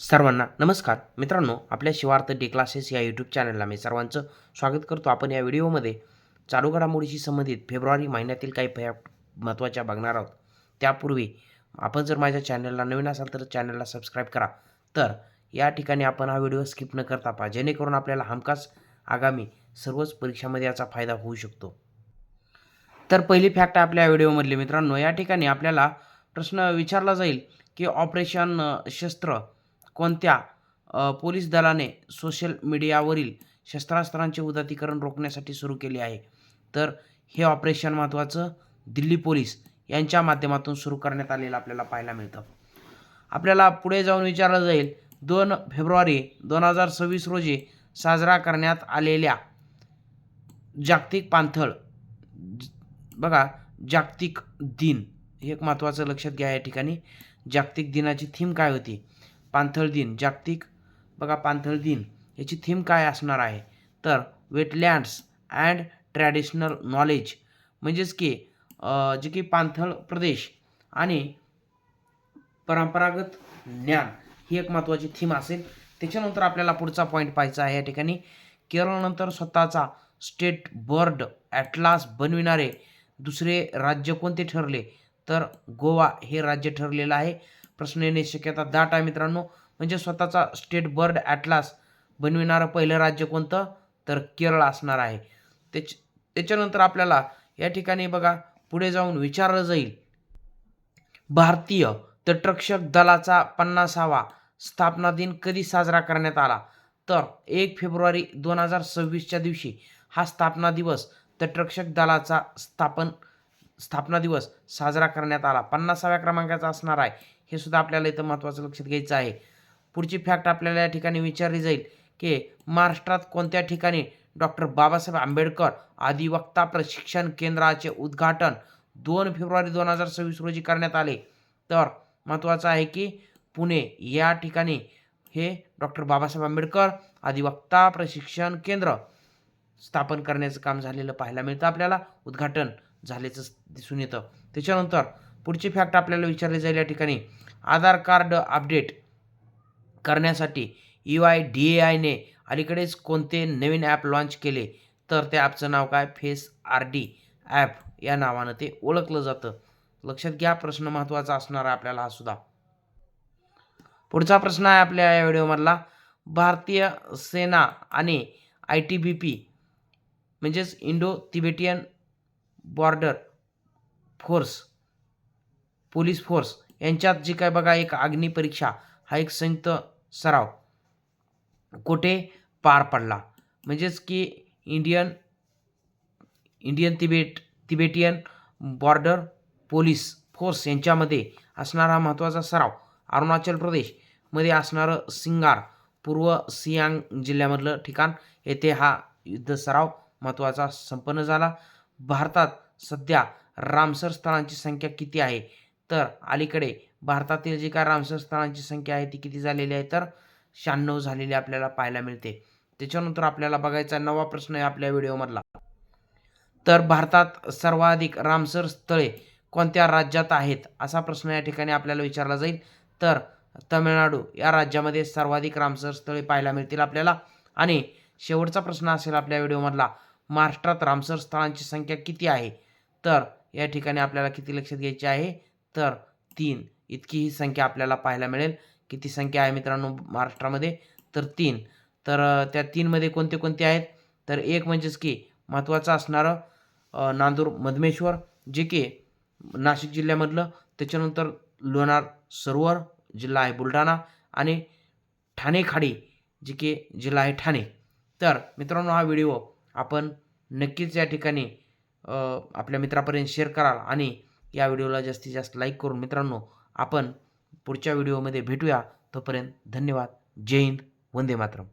सर्वांना नमस्कार. मित्रांनो आपल्या शिवार्थ डे क्लासेस या यूट्यूब चॅनलला मी सर्वांचं स्वागत करतो. आपण या व्हिडिओमध्ये चालू घडामोडीशी संबंधित फेब्रुवारी महिन्यातील काही फया महत्त्वाच्या बघणार आहोत. त्यापूर्वी आपण जर माझ्या चॅनलला नवीन असाल तर चॅनलला सबस्क्राईब करा. तर या ठिकाणी आपण हा व्हिडिओ स्किप न करता पहा. जेणेकरून आपल्याला हमखास आगामी सर्वच परीक्षामध्ये याचा फायदा होऊ शकतो. तर पहिली फॅक्ट आपल्या व्हिडिओमधली. मित्रांनो या ठिकाणी आपल्याला प्रश्न विचारला जाईल की ऑपरेशन शस्त्र कोणत्या पोलीस दलाने सोशल मीडियावरील शस्त्रास्त्रांचे उदातीकरण रोखण्यासाठी सुरू केले आहे? तर हे ऑपरेशन महत्त्वाचं दिल्ली पोलीस यांच्या माध्यमातून सुरू करण्यात आलेलं आपल्याला पाहायला मिळतं. आपल्याला पुढे जाऊन विचारलं जाईल दोन फेब्रुवारी दोन हजार सव्वीस रोजी साजरा करण्यात आलेल्या जागतिक पाणथळ बघा जागतिक दिन हे एक महत्त्वाचं लक्षात घ्या या ठिकाणी. जागतिक दिनाची थीम काय होती? पाणथळ दिन जागतिक. बघा पाणथळ दिन याची थीम काय असणार आहे? तर वेटलँड्स अँड ट्रॅडिशनल नॉलेज म्हणजेच की जे की पाणथळ प्रदेश आणि परंपरागत ज्ञान ही एक महत्त्वाची थीम असेल. त्याच्यानंतर आपल्याला पुढचा पॉईंट पाहायचा आहे या ठिकाणी. केरळनंतर स्वतःचा स्टेट बर्ड ॲटलास बनविणारे दुसरे राज्य कोणते ठरले? तर गोवा हे राज्य ठरलेलं आहे. प्रश्न येण्याची शक्यता दाट आहे मित्रांनो. म्हणजे स्वतःचा स्टेट बर्ड ॲटलास बनविणारं पहिलं राज्य कोणतं? तर केरळ असणार आहे. त्याच त्याच्यानंतर आपल्याला या ठिकाणी बघा पुढे जाऊन विचारलं जाईल. भारतीय तटरक्षक दलाचा पन्नासावा स्थापना दिन कधी साजरा करण्यात आला? तर एक फेब्रुवारी दोन हजार सव्वीसच्या दिवशी हा स्थापना दिवस तटरक्षक दलाचा स्थापन स्थापना दिवस साजरा करण्यात आला. पन्नासाव्या क्रमांकाचा असणार आहे. हे सुद्धा आपल्याला इथं महत्त्वाचं लक्षात घ्यायचं आहे. पुढची फॅक्ट आपल्याला या ठिकाणी विचारली जाईल की महाराष्ट्रात कोणत्या ठिकाणी डॉक्टर बाबासाहेब आंबेडकर अधिवक्ता प्रशिक्षण केंद्राचे उद्घाटन दोन फेब्रुवारी दोन हजार सव्वीस रोजी करण्यात आले? तर महत्त्वाचं आहे की पुणे या ठिकाणी हे डॉक्टर बाबासाहेब आंबेडकर अधिवक्ता प्रशिक्षण केंद्र स्थापन करण्याचं काम झालेलं पाहायला मिळतं आपल्याला. उद्घाटन झाल्याचं दिसून येतं. त्याच्यानंतर पुढची फॅक्ट आपल्याला विचारली जाईल या ठिकाणी. आधार कार्ड अपडेट करण्यासाठी यू आय डी ए आयने अलीकडेच कोणते नवीन ॲप लॉन्च केले? तर त्या ॲपचं नाव काय? फेस आर डी ॲप या नावानं ते ओळखलं जातं. लक्षात घ्या प्रश्न महत्त्वाचा असणार आहे आपल्याला हा सुद्धा. पुढचा प्रश्न आहे आपल्या या व्हिडिओमधला. भारतीय सेना आणि आय टी बी पी म्हणजेच Indo Tibetan border force police force यांच्यात जी काय बघा एक अग्निपरीक्षा हा एक संयुक्त सराव कुठे पार पडला? म्हणजेच की Indian Indian Tibet Tibetan border police force यांच्यामध्ये असणारा महत्त्वाचा सराव अरुणाचल प्रदेशमध्ये असणारं सिंगार पूर्व सियांग जिल्ह्यामधलं ठिकाण. येथे हा युद्ध सराव महत्त्वाचा संपन्न झाला. भारतात सध्या रामसर स्थळांची संख्या किती आहे? तर अलीकडे भारतातील जी काय रामसर स्थळांची संख्या आहे ती किती झालेली आहे तर शहाण्णव झालेली आपल्याला पाहायला मिळते. त्याच्यानंतर आपल्याला बघायचा नवा प्रश्न आहे आपल्या व्हिडिओमधला. तर भारतात सर्वाधिक रामसर स्थळे कोणत्या राज्यात आहेत असा प्रश्न या ठिकाणी आपल्याला विचारला जाईल. तर तमिळनाडू या राज्यामध्ये सर्वाधिक रामसर स्थळे पाहायला मिळतील आपल्याला. आणि शेवटचा प्रश्न असेल आपल्या व्हिडिओमधला महाराष्ट्रात रामसर स्थळांची संख्या किती आहे? तर या ठिकाणी आपल्याला किती लक्षात घ्यायची आहे? तर तीन. इतकी ही संख्या आपल्याला पाहायला मिळेल. किती संख्या आहे मित्रांनो महाराष्ट्रामध्ये? तर तीन. तर त्या तीनमध्ये कोणते कोणते आहेत? तर एक म्हणजेच की महत्त्वाचं असणारं नांदूर मधमेश्वर जे की नाशिक जिल्ह्यामधलं. त्याच्यानंतर लोणार सरोवर जिल्हा आहे बुलढाणा आणि ठाणे खाडी जे की जिल्हा आहे ठाणे. तर मित्रांनो हा व्हिडिओ आपण नक्कीच या ठिकाणी आपल्या मित्रापर्यंत शेअर कराल आणि या व्हिडिओला जास्तीत जास्त लाईक करून मित्रांनो आपण पुढच्या व्हिडिओमध्ये भेटूया. तोपर्यंत धन्यवाद. जय हिंद. वंदे मातरम.